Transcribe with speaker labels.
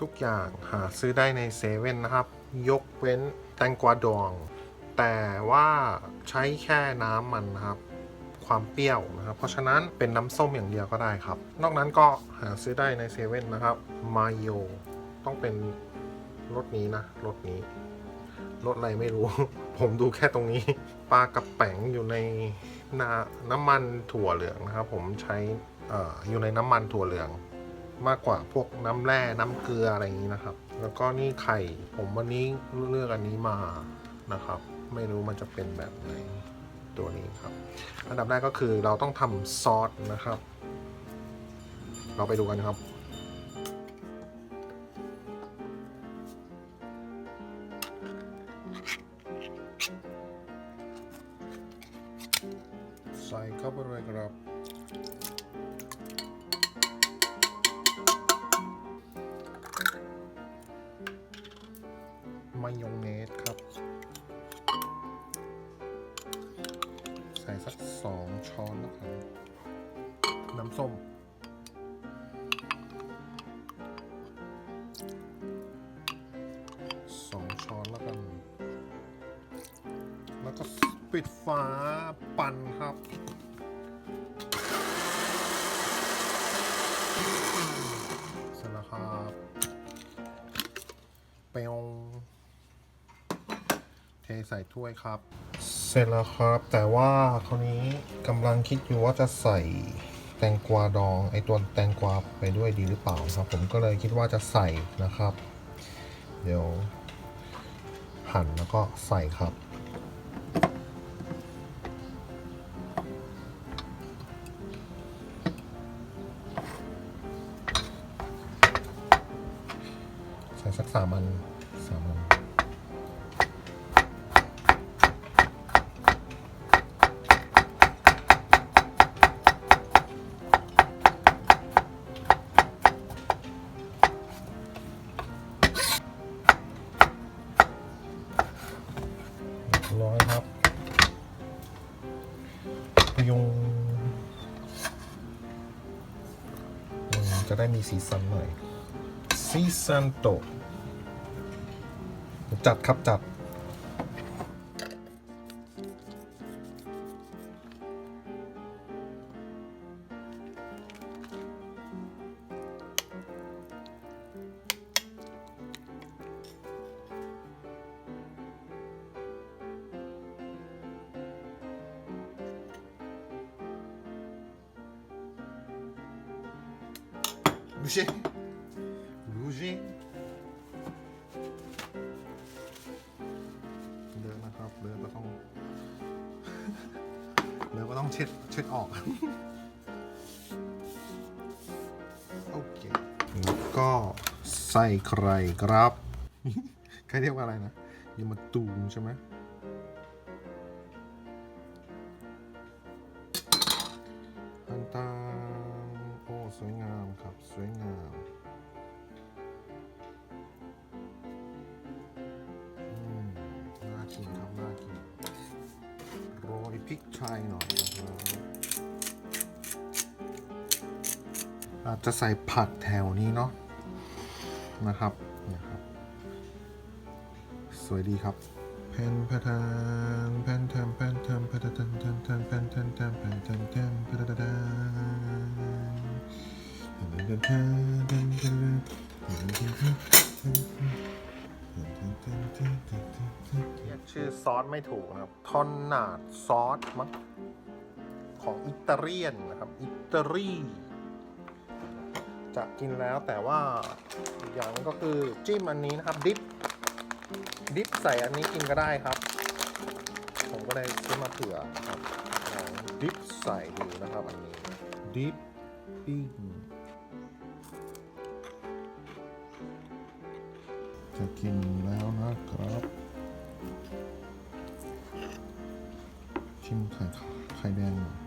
Speaker 1: ทุกอย่างหาซื้อได้ในเซเว่นนะครับ ยกเว้นแตงกวาดอง แต่ว่าใช้แค่น้ำมันนะครับ ความเปรี้ยวนะครับ เพราะฉะนั้นเป็นน้ำส้มอย่างเดียวก็ได้ครับ นอกนั้นก็หาซื้อได้ในเซเว่นนะครับมาโยต้องเป็นรสนี้นะรสนี้รสอะไรไม่รู้ ผมดูแค่ตรงนี้ ปลากระแป๋งอยู่ในน้ำมันถั่วเหลืองนะครับ ผมใช้อออยู่ในน้ำมันถั่วเหลือง มากกว่าพวกน้ำแร่น้ำเกลืออะไรอย่างนี้นะครับ แล้วก็นี่ไข่ ผมวันนี้เลือกอันนี้มานะครับ ไม่รู้มันจะเป็นแบบไหนตัวนี้ครับ อันดับแรกก็คือเราต้องทำซอสนะครับ เราไปดูกันครับใส่เข้าไปเลยครับ มายองเนสครับ ใส่สักสองช้อนแล้วกันน้ำส้ม สองช้อนแล้วกัน แล้วก็ปิดฝาปั่นครับเสร็จแล้วครับเปยว เทใส่ถ้วยครับ เสร็จแล้วครับ แต่ว่าคราวนี้กำลังคิดอยู่ว่าจะใส่แตงกวาดองไอตัวแตงกวาไปด้วยดีหรือเปล่าครับ ผมก็เลยคิดว่าจะใส่นะครับ เดี๋ยว หั่นแล้วก็ใส่ครับใส่สักสามอัน ร้อยครับยุงจะได้มีสีสันหน่อยซีซันโตจัดครับจัด ลูเช่ลูเช่เดินนะครับเดินก็ต้องเดินก็ต้องเช็ดเช็ดออก โอเคแล้วก็ใส่ไข่ครับ ใครเรียกว่าอะไรนะยามาตูมใช่ไหม กินครับน่ากินโรยพริกไทยหน่อยนะครับอาจจะใส่ผักแถวนี้เนาะนะครับเนี่ยครับ สวยดีครับแผ่นพะทานแผ่นแทมแผ่นแทมพะทานแทมแทมแผ่นแทมแทมแผ่นแทมแทมพะทานแทมแทมแท ชื่อซอสไม่ถูกนะครับทอนนาดซอสมั้งของอิตาเลียนนะครับ อิตาลีจะกินแล้วแต่ว่าอย่างนึงก็คือจิ้มอันนี้นะครับ ดิฟดิฟใส่อันนี้กินก็ได้ครับ ผมก็เลยซื้อมาเผื่อครับลองดิฟใส่ดูนะครับอันนี้ดิฟปิ้งจะกิน ชิมไข่ไข่แดงหน่อย